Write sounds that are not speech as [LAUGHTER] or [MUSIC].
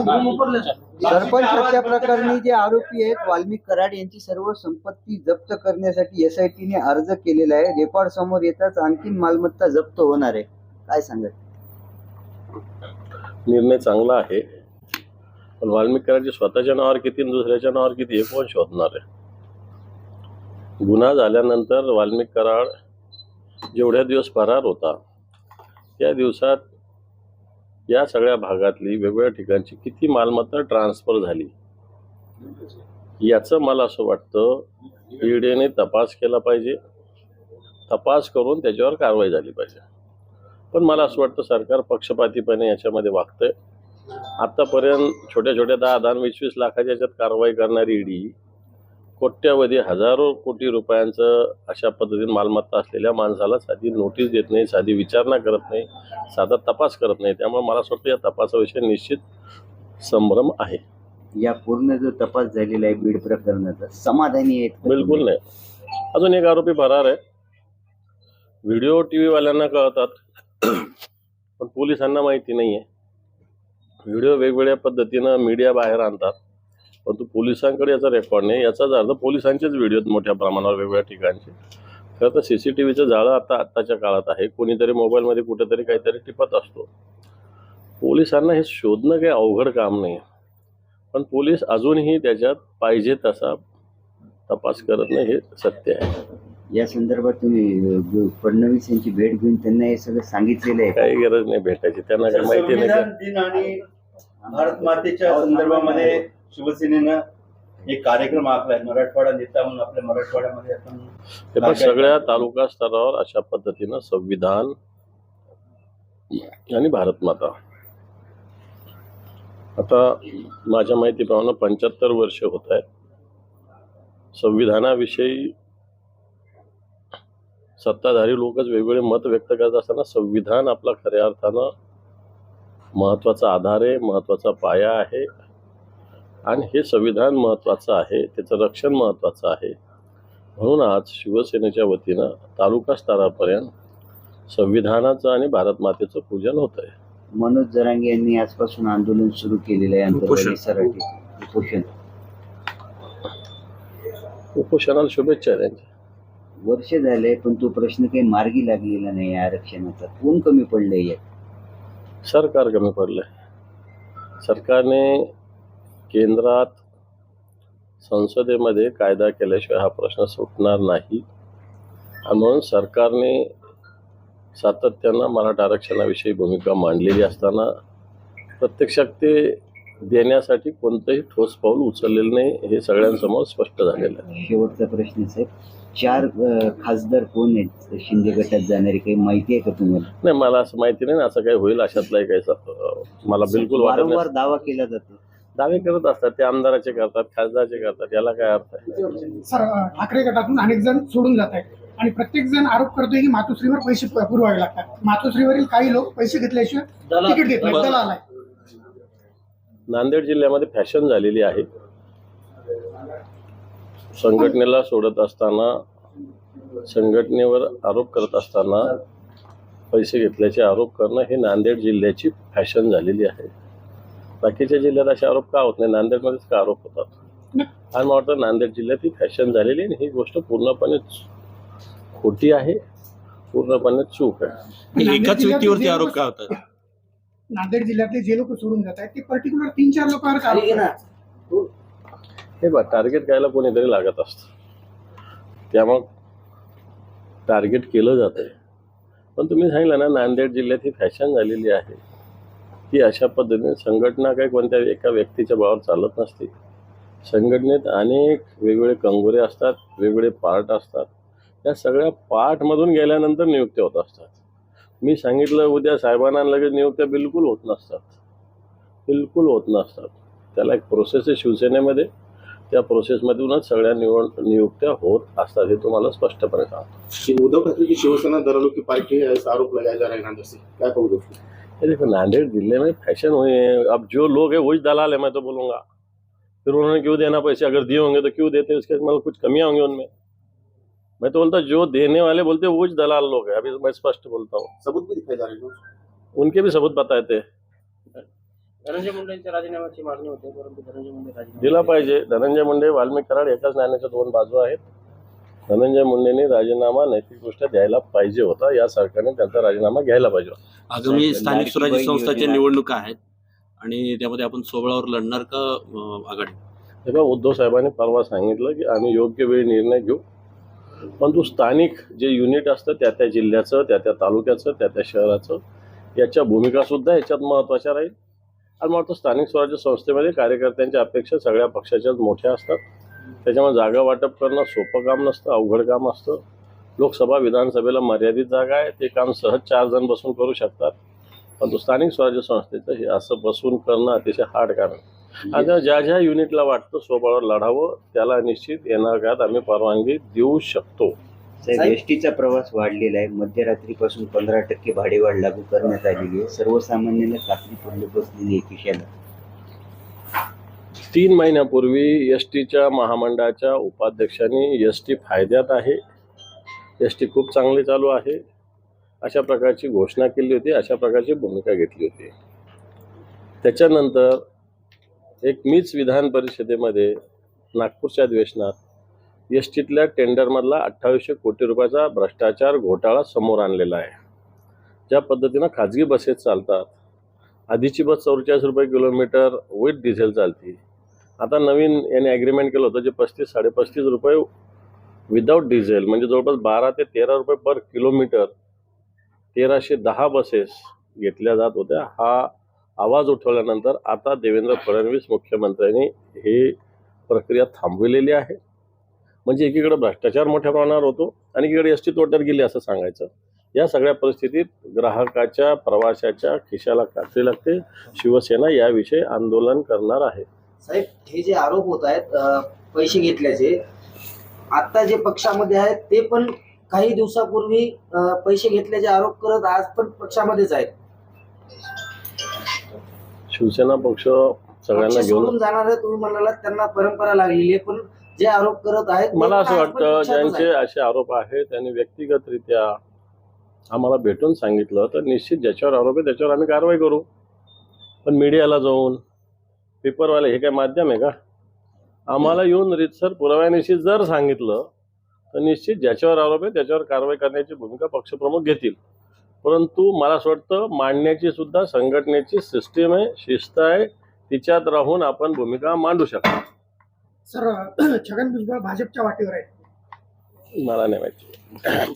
सरपंच हत्या प्रकरणी जे आरोपी आहेत वाल्मिक कराड यांची सर्व संपत्ती जप्त करण्यासाठी एसआयटीने अर्ज केलेला आहे. रेकॉर्ड समोर येताच आणखीन मालमत्ता जप्त होणार आहे. काय सांगत निर्णय चांगला आहे. पण वाल्मिक कराडचे स्वतःच्या नावावर किती आणि दुसऱ्याच्या नावावर किती हे कोण शोधणार आहे? गुन्हा झाल्यानंतर वाल्मिक कराड जेवढ्या दिवस फरार होता त्या दिवसात या सगळ्या भागातली वेगवेगळ्या ठिकाणची किती मालमत्ता ट्रान्सफर झाली? याचं मला असं वाटतं ईडीने तपास केला पाहिजे. तपास करून त्याच्यावर कारवाई झाली पाहिजे. पण मला असं वाटतं सरकार पक्षपातीपणे याच्यामध्ये वागतंय. आतापर्यंत छोट्या छोट्या दहा दहा वीस वीस लाखाच्या याच्यात कारवाई करणारी ईडी कोट्यावधी हजारो कोटी रुपयांचं अशा पद्धतीने मालमत्ता असलेल्या माणसाला साधी नोटीस देत नाही साधी विचारणा करत नाही साधा तपास करत नाही. त्यामुळे मला असं वाटतं या तपासाविषयी निश्चित संभ्रम आहे. या पूर्ण जो तपास झालेला आहे बीड प्रकरणाचा समाधानी आहेत का बिलकुल? नाही. अजून एक आरोपी फरार आहे. व्हिडिओ टी व्हीवाल्यांना कळतात पण पोलिसांना माहिती नाही आहे व्हिडिओ वेगवेगळ्या पद्धतीनं मीडिया बाहेर आणतात. परंतु पोलिसांकडे याचा रेकॉर्ड नाही. याचाच अर्थ पोलिसांचेच व्हिडिओ आहेत मोठ्या प्रमाणावर वेगवेगळ्या ठिकाणचे. खरं तर सी सी टी व्हीचं जाळं आता आत्ताच्या काळात आहे. कोणीतरी मोबाईलमध्ये कुठेतरी काहीतरी टिपत असतो. पोलिसांना हे शोधणं काही अवघड काम नाही. पण पोलीस अजूनही त्याच्यात पाहिजे तसा तपास करत नाही हे सत्य आहे. या संदर्भात तुम्ही फडणवीस यांची भेट घेऊन त्यांना हे सगळं सांगितलेलं आहे? काही गरज नाही भेटायची. त्यांना काही माहिती नाही भारत मातेच्या संदर्भामध्ये शिवसेनेनं एक कार्यक्रम आखलाय. मराठवाडा नेता म्हणून आपल्या मराठवाड्यामध्ये आपण सगळ्या तालुका स्तरावर अशा पद्धतीनं संविधान आणि भारत माता आता माझ्या माहितीप्रमाणे पंच्याहत्तर वर्ष होत आहेत. संविधानाविषयी सत्ताधारी लोकच वेगवेगळे मत व्यक्त करत असताना संविधान आपला खऱ्या अर्थानं महत्त्वाचा आधार आहे महत्त्वाचा पाया आहे. आणि हे संविधान महत्त्वाचं आहे त्याचं रक्षण महत्त्वाचं आहे. म्हणून आज शिवसेनेच्या वतीनं तालुका स्तरापर्यंत संविधानाचं आणि भारत मातेचं पूजन होत आहे मनोज जरांगे यांनी आजपासून आंदोलन सुरू केलेलं आहे उपोषण. उपोषणाला शुभेच्छा आहे त्यांच्या. वर्ष झाले पण तो प्रश्न काही मार्गी लागलेला नाही या आरक्षणाचा. कोण कमी पडलंय यात? सरकार कमी पडलंय. सरकारने केंद्रात संसदेमध्ये कायदा केल्याशिवाय हा प्रश्न सुटणार नाही. म्हणून सरकारने सातत्यानं मराठा आरक्षणाविषयी भूमिका मांडलेली असताना प्रत्यक्षात ते देण्यासाठी कोणतंही ठोस पाऊल उचललेलं नाही हे सगळ्यांसमोर स्पष्ट झालेलं आहे. शेवटचा प्रश्न साहेब. चार खासदार कोण आहेत? शिंदे गटात जाणारे काही माहिती आहे का तुम्हाला? नाही मला असं माहिती नाही असं काही होईल अशातलाही काही मला बिलकुल वारंवार दावा केला जातो. दावे करत असतात ते आमदाराचे करतात खासदारचे करतात याला काय अर्थ आहे? सर ठाकरे गटातून अनेक जण सोडून जात आहेत. आणि प्रत्येक जण आरोप करतोय की मातोश्रीवर पैसे प- पुरवावे लागतात. मातोश्रीवरील काही लोक पैसे घेतल्याशिवाय तिकीट देत नाहीत दलाल आहे नांदेड जिल्ह्यामध्ये फॅशन झालेली आहे. संघटनेला सोडत असताना संघटनेवर आरोप करत असताना पैसे घेतल्याचे आरोप करणं हे नांदेड जिल्ह्याची फॅशन झालेली आहे. बाकीच्या जिल्ह्यात असे आरोप का होत नाही? नांदेडमध्येच का आरोप होतात? आणि मला वाटतं नांदेड जिल्ह्यात ही फॅशन झालेली आणि ही गोष्ट पूर्णपणे खोटी आहे. पूर्णपणे चूक आहे. एकाच व्यक्तीवरती आरोप का होतात? नांदेड जिल्ह्यातले जे लोक सोडून जात आहेत ते पर्टिक्युलर तीन चार लोकांवर. हे बघ टार्गेट करायला कोणीतरी लागत असतं. त्यामुळं टार्गेट केलं जातं आहे पण तुम्ही सांगितलं ना नांदेड जिल्ह्यात ही फॅशन झालेली आहे. की अशा पद्धतीने संघटना काही कोणत्या एका व्यक्तीच्या भावावर चालत नसते. संघटनेत अनेक वेगवेगळे कंगोरे असतात वेगवेगळे पार्ट असतात. या सगळ्या पार्टमधून गेल्यानंतर नियुक्त्या होत असतात. मी सांगितलं उद्या साहेबांना लगेच नियुक्त्या बिलकुल होत नसतात. बिलकुल होत नसतात. त्याला एक प्रोसेस आहे शिवसेनेमध्ये. त्या प्रोसेसमधूनच सगळ्या निवड नियुक्त्या होत असतात हे तुम्हाला स्पष्टपणे सांगतो. उद्धव ठाकरेची शिवसेना दरलोकी पार्टी आरोप लगायचा राहणार काय पाहू देखो नांदेड़ जिले में फैशन हुई है। अब जो लोग है वही दलाल है मैं तो बोलूँगा। फिर उन्होंने क्यों देना पैसे? अगर दिए होंगे तो क्यों देते? उसके मतलब कुछ कमियां होंगी उनमें। मैं तो बोलता जो देने वाले बोलते हैं वो ही दलाल लोग हैं। अभी मैं स्पष्ट बोलता हूँ। सबूत भी दिखाए जा रहे हैं उनके भी सबूत बताए थे धनंजय मुंडेंच्या राजीनाम्याची मागणी होते परंतु धनंजय मुंडे राजीनामा दिला पाहिजे. धनंजय मुंडे वाल्मिक कराड एकाच नाण्याच्या दोन बाजू आहेत. धनंजय मुंडेंनी राजीनामा नैतिकदृष्ट्या द्यायला पाहिजे होता. या सरकारने त्यांचा राजीनामा घ्यायला पाहिजे होता. आगामी स्थानिक स्वराज्य संस्थाच्या. निवडणुका आहेत आणि त्यामध्ये आपण सोबळावर लढणार का आघाडी? तेव्हा उद्धव साहेबांनी परवा सांगितलं की आम्ही योग्य वेळी निर्णय घेऊ. परंतु स्थानिक जे युनिट असतं त्या त्या जिल्ह्याचं त्या त्या तालुक्याचं त्या त्या शहराचं याच्या भूमिका सुद्धा याच्यात महत्त्वाच्या राहील. आणि मला स्थानिक स्वराज्य संस्थेमध्ये कार्यकर्त्यांच्या अपेक्षा सगळ्या पक्षाच्याच मोठ्या असतात. त्याच्यामुळे जागा वाटप करणं सोपं काम नसतं अवघड काम असतं. लोकसभा विधानसभेला मर्यादित जागा आहे. ते काम सहज चार जण बसून करू शकतात. परंतु स्थानिक स्वराज्य संस्थेचं हे असं बसून करणं अतिशय हार्ड काम आहे. आता ज्या ज्या युनिटला वाटतं स्वबळावर लढावं त्याला निश्चित येणार काळात आम्ही परवानगी देऊ शकतो. एसटीचा प्रवास वाढलेला आहे. मध्यरात्रीपासून पंधरा टक्के भाडेवाढ लागू करण्यात आलेली आहे. सर्वसामान्यांना कात्री पडली बसलेली आहे खिशाला. तीन महिन्यापूर्वी एस टीच्या महामंडळाच्या उपाध्यक्षांनी एस टी फायद्यात आहे. एस टी खूप चांगली चालू आहे. अशा प्रकारची घोषणा केली होती अशा प्रकारची भूमिका घेतली होती. त्याच्यानंतर एक मीच विधान परिषदेमध्ये नागपूरच्या अधिवेशनात एस टीतल्या टेंडरमधला अठ्ठावीसशे कोटी रुपयाचा भ्रष्टाचार घोटाळा समोर आणलेला आहे. ज्या पद्धतीनं खाजगी बसेस चालतात आधीची बस चौवेचाळीस रुपये किलोमीटर विथ डिझेल चालती. आता नवीन याने ॲग्रीमेंट केलं होतं जे पस्तीस साडेपस्तीस रुपये विदाऊट डिझेल म्हणजे जवळपास बारा ते तेरा रुपये पर किलोमीटर तेराशे दहा बसेस घेतल्या जात होत्या. हा आवाज उठवल्यानंतर आता देवेंद्र फडणवीस मुख्यमंत्र्यांनी ही प्रक्रिया थांबविलेली आहे. म्हणजे एकीकडे भ्रष्टाचार मोठ्या प्रमाणावर होतो आणि एकीकडे एस टी तोट्यात गेली असं सांगायचं. या सगळ्या परिस्थितीत ग्राहकाच्या प्रवाशाच्या खिशाला कात्री लागते. शिवसेना याविषयी आंदोलन करणार आहे. साहेब हे जे आरोप होत आहेत पैसे घेतल्याचे आता जे पक्षामध्ये आहेत ते पण काही दिवसापूर्वी पैसे घेतल्याचे आरोप करत आज पण पक्षामध्येच आहेत. शिवसेना पक्ष सगळ्यांना पक्ष घेऊन सोडून जाणार तुम्ही म्हणाला त्यांना परंपरा लागलेली आहे पण जे आरोप करत आहेत ते मला असं आज पण वाटतं पक्षातच ज्यांचे आहेत. असे आरोप आहेत त्यांनी व्यक्तिगतरित्या आम्हाला भेटून सांगितलं तर निश्चित ज्याच्यावर आरोप आहे त्याच्यावर आम्ही कारवाई करू. पण मीडियाला जाऊन पेपरवाले हे काय माध्यम आहे का? आम्हाला येऊन रीतसर पुराव्यानिशी जर सांगितलं तर निश्चित ज्याच्यावर आरोप आहे त्याच्यावर कारवाई करण्याची भूमिका पक्षप्रमुख घेतील. परंतु मला असं वाटतं मांडण्याची सुद्धा संघटनेची सिस्टीम आहे शिस्त आहे तिच्यात राहून आपण भूमिका मांडू शकतो. सर [CLEARS THROAT] छगन भुजबळ भाजपच्या वाटेवर आहेत. मला नाही माहिती.